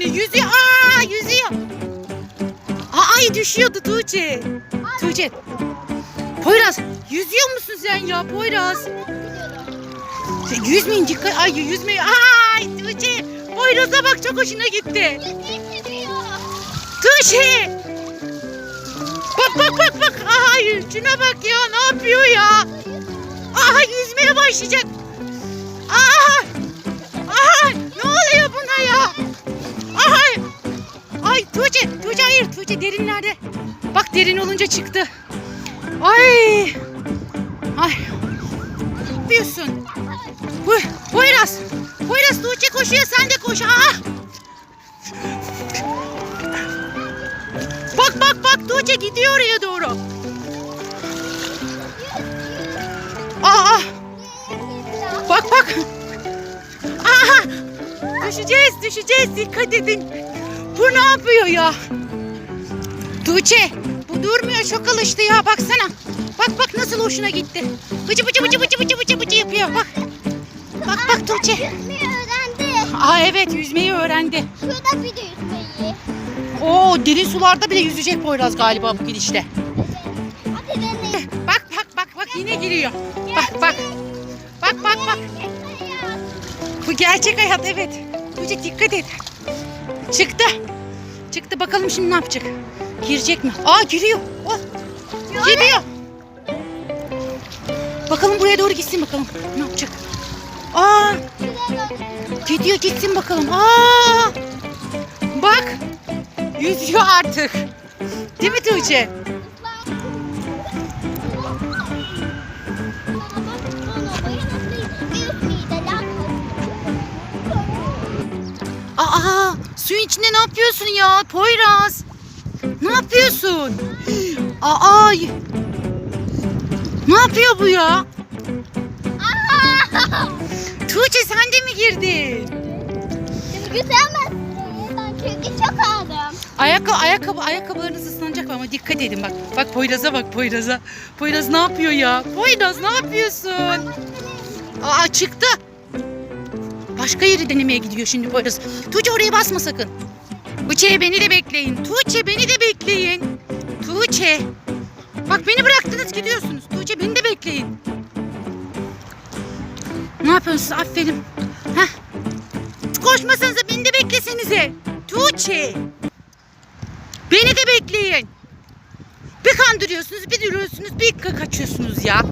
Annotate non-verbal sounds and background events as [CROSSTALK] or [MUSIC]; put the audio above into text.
yine. Yüzüyor. Aa yüzüyor. Aa ay düşüyordu Tuğçe. Tuğçe. Poyraz yüzüyor musun sen ya Poyraz? Şey, Yüzmeyin dikkat. Ay yüzmeyin. Ay Tuğçe. Poyraz'a bak çok hoşuna gitti. Tuğçe. Bak bak bak bak. Ay şuna bak ya ne yapıyor ya? Aha yüzmeye başlayacak. Aha Tuğçe, Tuğçe hayır Tuğçe derinlerde. Bak derin olunca çıktı. Ay. Ay. Yapıyorsun? Bu, Poyraz. Poyraz Tuğçe koşuyor sen de koş. Aa. Bak bak bak Tuğçe gidiyor oraya doğru. Aa. Bak bak. Aha. Düşeceğiz düşeceğiz dikkat edin. Bu ne yapıyor ya? Tuğçe bu durmuyor çok alıştı ya baksana. Bak bak nasıl hoşuna gitti. Bıcı bıcı bıcı bıcı bıcı bıcı bıcı yapıyor bak. Bak bak Tuğçe. Yüzmeyi öğrendi. Aa evet yüzmeyi öğrendi. Şurada bir de yüzmeyi. Oo derin sularda bile yüzecek Poyraz galiba bu gidişte. Hadi deneyin. Bak bak bak bak yine giriyor. Bak bak. Bak bak bak. Bu gerçek hayat evet. Tuğçe dikkat et. Çıktı. Çıktı bakalım şimdi ne yapacak? Girecek mi? Aa giriyor. Oh. Gidiyor. Bakalım buraya doğru gitsin bakalım. Ne yapacak? Aa gidiyor gitsin bakalım. Aa. Bak. Yüzüyor artık. Değil mi Tuğçe? Aa, suyun içinde ne yapıyorsun ya Poyraz? Ne yapıyorsun? Aa, ne yapıyor bu ya? [LAUGHS] Tuğçe sen de mi girdin? Çünkü çok aldım. Ayakkabı, ayakkabı, ayakkabılarınız ıslanacak ama dikkat edin bak. Bak Poyraz'a bak Poyraz'a. Poyraz ne yapıyor ya? Poyraz ne yapıyorsun? Aa çıktı. Başka yeri denemeye gidiyor şimdi Poyraz. Tuğçe oraya basma sakın. Tuğçe beni de bekleyin. Tuğçe beni de bekleyin. Tuğçe. Bak beni bıraktınız gidiyorsunuz. Tuğçe beni de bekleyin. Ne yapıyorsunuz? Aferin. Heh. Koşmasanıza beni de beklesenize. Tuğçe. Beni de bekleyin. Bir kandırıyorsunuz, bir duruyorsunuz, bir ka- kaçıyorsunuz ya.